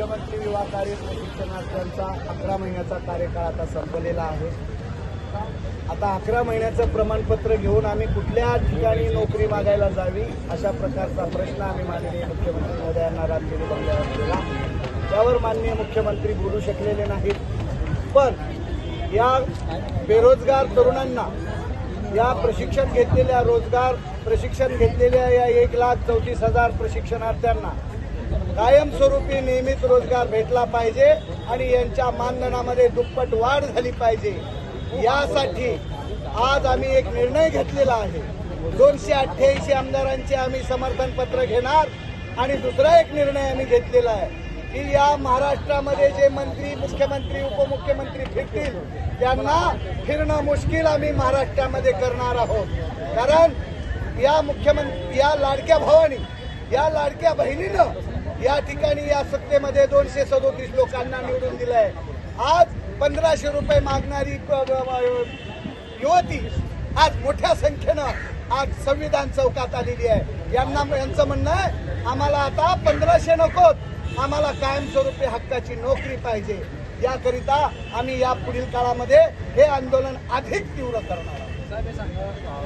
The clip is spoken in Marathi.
मुख्यमंत्री युवाकारी प्रशिक्षणार्थ्यांचा अकरा महिन्याचा कार्यकाळ आता संपलेला आहे. आता अकरा महिन्याचं प्रमाणपत्र घेऊन आम्ही कुठल्या ठिकाणी नोकरी मागायला जावी अशा प्रकारचा प्रश्न आम्ही माननीय मुख्यमंत्री महोदयांना रामगिरी बंगल्यावर केला. त्यावर माननीय मुख्यमंत्री बोलू शकलेले नाहीत. पण या बेरोजगार तरुणांना या प्रशिक्षण घेतलेल्या रोजगार प्रशिक्षण घेतलेल्या या एक लाख चौतीस हजार प्रशिक्षणार्थ्यांना कायमस्वरूपी नियमित रोजगार भेटला पाहिजे आणि यांच्या मानधनामध्ये दुप्पट वाढ झाली पाहिजे. यासाठी आज आम्ही एक निर्णय घेतलेला आहे. दोनशे अठ्ठ्याऐंशी आमदारांचे आम्ही समर्थन पत्र घेणार आणि दुसरा एक निर्णय आम्ही घेतलेला आहे की या महाराष्ट्रामध्ये जे मंत्री मुख्यमंत्री उपमुख्यमंत्री फिरतील त्यांना फिरणं मुश्किल आम्ही महाराष्ट्रामध्ये करणार आहोत. कारण या मुख्यमंत्री या लाडक्या भावानी या लाडक्या बहिणीनं या ठिकाणी या सत्तेमध्ये दोनशे सदोतीस लोकांना निवडून दिलंय. आज पंधराशे रुपये मागणारी युवती आज मोठ्या संख्येनं आज संविधान चौकात आलेली आहे. यांना यांचं म्हणणं आहे आम्हाला आता पंधराशे नकोत. आम्हाला कायमस्वरूपी हक्काची नोकरी पाहिजे. याकरिता आम्ही या पुढील काळामध्ये हे आंदोलन अधिक तीव्र करणार आहोत.